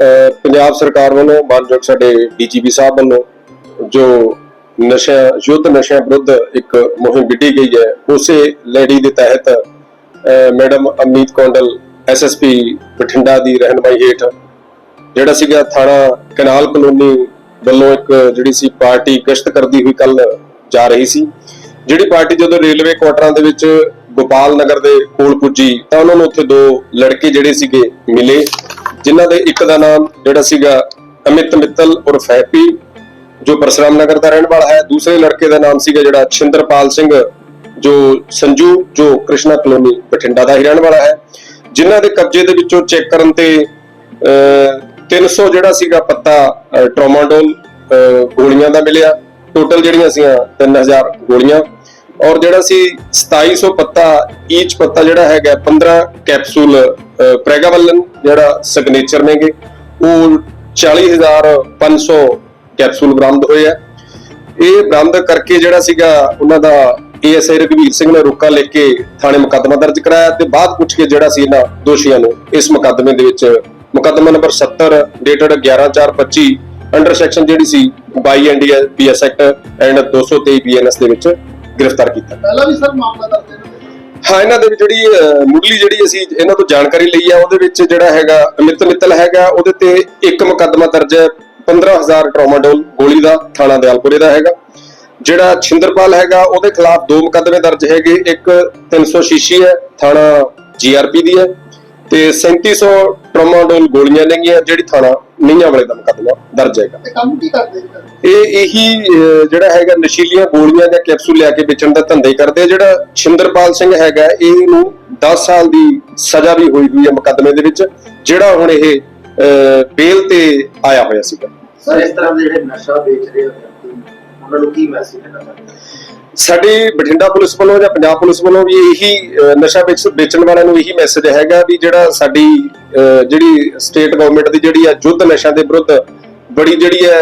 ਪੰਜਾਬ ਸਰਕਾਰ ਵੱਲੋਂ ਮਾਨਯੋਗ ਸਾਡੇ ਡੀਜੀਪੀ ਸਾਹਿਬ ਵੱਲੋਂ ਜੋ ਨਸ਼ਾ ਯੁੱਧ ਨਸ਼ਿਆਂ ਵਿਰੁੱਧ ਇੱਕ ਮੁਹਿੰਮ ਵਿੱਢੀ ਗਈ ਹੈ, ਉਸੇ ਲੜੀ ਦੇ ਤਹਿਤ ਮੈਡਮ ਅਮਨੀਤ ਕੌਂਡਲ ਐਸਐਸਪੀ ਬਠਿੰਡਾ ਦੀ ਰਹਿਨਮਾਈ ਹੇਠ, ਜਿਹੜਾ ਸੀਗਾ ਥਾਣਾ ਕਨਾਲ ਕਲੋਨੀ ਵੱਲੋਂ ਇੱਕ ਜਿਹੜੀ ਸੀ ਪਾਰਟੀ ਗਸ਼ਤ ਕਰਦੀ ਹੋਈ ਕੱਲ ਜਾ ਰਹੀ ਸੀ, ਜਿਹੜੀ ਪਾਰਟੀ ਜਦੋਂ ਰੇਲਵੇ ਕੁਆਟਰਾਂ ਦੇ ਵਿੱਚ ਗੋਪਾਲ ਨਗਰ ਦੇ ਕੋਲ ਪੁੱਜੀ, ਤਾਂ ਉਹਨਾਂ ਨੂੰ ਉੱਥੇ ਦੋ ਲੜਕੇ ਜਿਹੜੇ ਸੀਗੇ ਮਿਲੇ। ਜਿਨ੍ਹਾਂ ਦੇ ਇੱਕ ਦਾ ਨਾਮ ਜਿਹੜਾ ਸੀਗਾ ਅਮਿਤ ਮਿੱਤਲ ਉਰਫ ਹੈਪੀ ਜੋ ਪਰਸਰਾਮ ਨਗਰ ਦਾ ਰਹਿਣ ਵਾਲਾ ਹੈ। ਦੂਸਰੇ ਲੜਕੇ ਦਾ ਨਾਮ ਸੀਗਾ ਜਿਹੜਾ ਛਿੰਦਰਪਾਲ ਸਿੰਘ ਜੋ ਸੰਜੂ ਜੋ ਕ੍ਰਿਸ਼ਨਾ ਕਲੋਨੀ ਬਠਿੰਡਾ ਦਾ ਹੀ ਰਹਿਣ ਵਾਲਾ ਹੈ। ਜਿਨ੍ਹਾਂ ਦੇ ਕਬਜ਼ੇ ਦੇ ਵਿੱਚੋਂ ਚੈੱਕ ਕਰਨ ਤੇ ਅਹ, 300 ਜਿਹੜਾ ਸੀਗਾ ਪੱਤਾ ਅਹ, ਟ੍ਰੋਮਾਡੋਲ ਅਹ, ਗੋਲੀਆਂ ਦਾ ਮਿਲਿਆ। ਟੋਟਲ ਜਿਹੜੀਆਂ ਸੀਆਂ 3000 ਗੋਲੀਆਂ। ਔਰ ਜਿਹੜਾ ਸੀ 2700 ਪੱਤਾ ਈਚ ਪੱਤਾ ਜਿਹੜਾ ਹੈਗਾ 15 ਕੈਪਸੂਲ ਪ੍ਰੈਗਾਵਲਨ ਜਿਹੜਾ ਸਿਗਨੇਚਰ ਨੇਗੇ, ਉਹ 40500 ਕੈਪਸੂਲ ਬਰਾਮਦ ਹੋਏ ਆ। ਇਹ ਬਰਾਮਦ ਕਰਕੇ ਜਿਹੜਾ ਸੀਗਾ, ਉਹਨਾਂ ਦਾ ਏਐਸਆਈ ਰਘਵੀਰ ਸਿੰਘ ਨੇ ਰੋਕਾ ਲੈ ਕੇ ਥਾਣੇ ਮੁਕੱਦਮਾ ਦਰਜ ਕਰਾਇਆ ਤੇ ਬਾਅਦ ਪੁੱਛ ਕੇ ਜਿਹੜਾ ਸੀ ਇਹਨਾਂ ਦੋਸ਼ੀਆਂ ਨੂੰ ਇਸ ਮੁਕੱਦਮੇ ਦੇ ਵਿੱਚ ਮੁਕੱਦਮਾ ਨੰਬਰ 70 ਡੇਟਡ 11/4/25 ਅੰਡਰ ਸੈਕਸ਼ਨ ਜਿਹੜੀ ਸੀ 22 NDS PS act and 223 BNS ਦੇ ਵਿੱਚ ਗ੍ਰਿਫਤਾਰ ਕੀਤਾ। ਪਹਿਲਾਂ ਵੀ ਸਰ ਮਾਮਲਾ ਦਰਜ ਹਾਂ, ਇਹਨਾਂ ਦੇ ਵਿੱਚ ਜਿਹੜੀ ਮੁੱਢਲੀ ਜਿਹੜੀ ਅਸੀਂ ਇਹਨਾਂ ਤੋਂ ਜਾਣਕਾਰੀ ਲਈ ਆ, ਉਹਦੇ ਵਿੱਚ ਜਿਹੜਾ ਹੈਗਾ ਅਮਿਤ ਮਿੱਤਲ ਹੈਗਾ, ਉਹਦੇ ਤੇ ਇੱਕ ਮੁਕੱਦਮਾ ਦਰਜ ਹੈ 15000 ਟਰੋਮਾਡੋਲ ਗੋਲੀ ਦਾ, ਥਾਣਾ ਦਿਆਲਪੁਰੇ ਦਾ ਹੈਗਾ। ਜਿਹੜਾ ਛਿੰਦਰਪਾਲ ਹੈਗਾ, ਉਹਦੇ ਖਿਲਾਫ ਦੋ ਮੁਕੱਦਮੇ ਦਰਜ ਹੈਗੇ, ਇੱਕ 300 ਸ਼ੀਸ਼ੀ ਹੈ, ਥਾਣਾ ਜੀਆਰਪੀ ਦੀ ਹੈ, ਤੇ 3700 ਟ੍ਰੋਮਾਡੋਲ ਗੋਲੀਆਂ ਨੇਗੀਆਂ ਜਿਹੜੀ ਥਾਣਾ ਨੀਆਂ ਵਾਲੇ ਦਾ ਮੁਕੱਦਮਾ ਦਰਜ ਹੈਗਾ ਤੇ ਕੰਮ ਕੀ ਕਰਦੇ ਸਰ? ਇਹ ਇਹੀ ਜਿਹੜਾ ਹੈਗਾ ਨਸ਼ੀਲੀਆਂ ਗੋਲੀਆਂ ਜਾਂ ਕੈਪਸੂਲ ਲਿਆ ਕੇ ਵੇਚਣ ਦਾ ਧੰਦਾ ਹੀ ਕਰਦੇ ਆ। ਜਿਹੜਾ ਛਿੰਦਰਪਾਲ ਸਿੰਘ ਹੈਗਾ ਇਹਨੂੰ 10 ਸਾਲ ਦੀ ਸਜ਼ਾ ਵੀ ਹੋਈ ਹੋਈ ਹੈ ਮੁਕੱਦਮੇ ਦੇ ਵਿੱਚ ਜਿਹੜਾ ਹੁਣ ਇਹ ਬੇਲ ਤੇ ਆਇਆ ਹੋਇਆ ਸੀਗਾ ਸਰ ਇਸ ਤਰ੍ਹਾਂ ਦੇ ਜਿਹੜੇ ਨਸ਼ਾ ਵੇਚ ਰਹੇ ਹੋ ਵਿਅਕਤੀ ਉਹਨਾਂ ਨੂੰ ਕੀ ਮੈਸੇਜ ਦੇਣਾ ਚਾਹੁੰਦੇ ਹੋ? ਸਾਡੀ ਬਠਿੰਡਾ ਪੁਲਿਸ ਵੱਲੋਂ ਜਾਂ ਪੰਜਾਬ ਪੁਲਿਸ ਵੱਲੋਂ ਵੀ ਇਹੀ ਨਸ਼ਾ ਵੇਚ- ਵੇਚਣ ਵਾਲਿਆਂ ਨੂੰ ਇਹੀ ਮੈਸੇਜ ਹੈਗਾ ਵੀ ਜਿਹੜਾ ਸਾਡੀ ਜਿਹੜੀ ਸਟੇਟ ਗਵਰਨਮੈਂਟ ਦੀ ਜਿਹੜੀ ਹੈ ਯੁੱਧ ਨਸ਼ਿਆਂ ਦੇ ਵਿਰੁੱਧ ਬੜੀ ਜਿਹੜੀ ਹੈ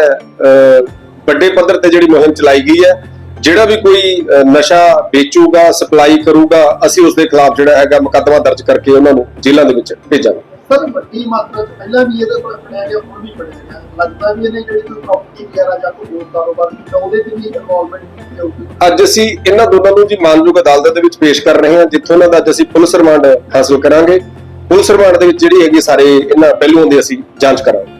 ਵੱਡੇ ਪੱਧਰ ਤੇ ਜਿਹੜੀ ਮੁਹਿੰਮ ਚਲਾਈ ਗਈ ਹੈ, ਜਿਹੜਾ ਵੀ ਕੋਈ ਨਸ਼ਾ ਵੇਚੂਗਾ, ਸਪਲਾਈ ਕਰੂਗਾ, ਅਸੀਂ ਉਸ ਦੇ ਖਿਲਾਫ ਜਿਹੜਾ ਹੈਗਾ ਮੁਕੱਦਮਾ ਦਰਜ ਕਰਕੇ ਉਹਨਾਂ ਨੂੰ ਜੇਲ੍ਹਾਂ ਦੇ ਵਿੱਚ ਭੇਜਾਂਗੇ। ਸਰ, ਵੱਡੀ ਮਾਤਰਾ ਚ ਪਹਿਲਾਂ ਵੀ ਇਹਦੇ ਕੋਲ ਫੜਿਆ ਗਿਆ ਹੁਣ ਵੀ ਫੜਿਆ ਗਿਆ ਲੱਗਦਾ ਵੀ ਇਹਨੇ ਜਿਹੜੀ ਕੋਈ ਪ੍ਰਾਪਰਟੀ ਵਗੈਰਾ ਜਾਂ ਕੋਈ ਹੋਰ ਕਾਰੋਬਾਰ ਕੀਤਾ, ਉਹਦੇ ਤੇ ਵੀ ਇਨਵੋਲਵਮੈਂਟ ਕੀਤੀ ਹੋਊਗੀ। ਅੱਜ ਅਸੀਂ ਇਹਨਾਂ ਦੋਨਾਂ ਨੂੰ ਜੀ ਮਾਨਯੋਗ ਅਦਾਲਤ ਦੇ ਵਿੱਚ ਪੇਸ਼ ਕਰ ਰਹੇ ਹਾਂ, ਜਿੱਥੋਂ ਇਹਨਾਂ ਦਾ ਅੱਜ ਅਸੀਂ ਪੁਲਿਸ ਰਿਮਾਂਡ ਹਾਸਲ ਕਰਾਂਗੇ। ਪੁਲਿਸ ਰਿਮਾਂਡ ਦੇ ਵਿੱਚ ਜਿਹੜੀ ਹੈਗੀ ਸਾਰੇ ਇਹਨਾਂ ਪਹਿਲੂਆਂ ਦੀ ਅਸੀਂ ਜਾਂਚ ਕਰਾਂਗੇ।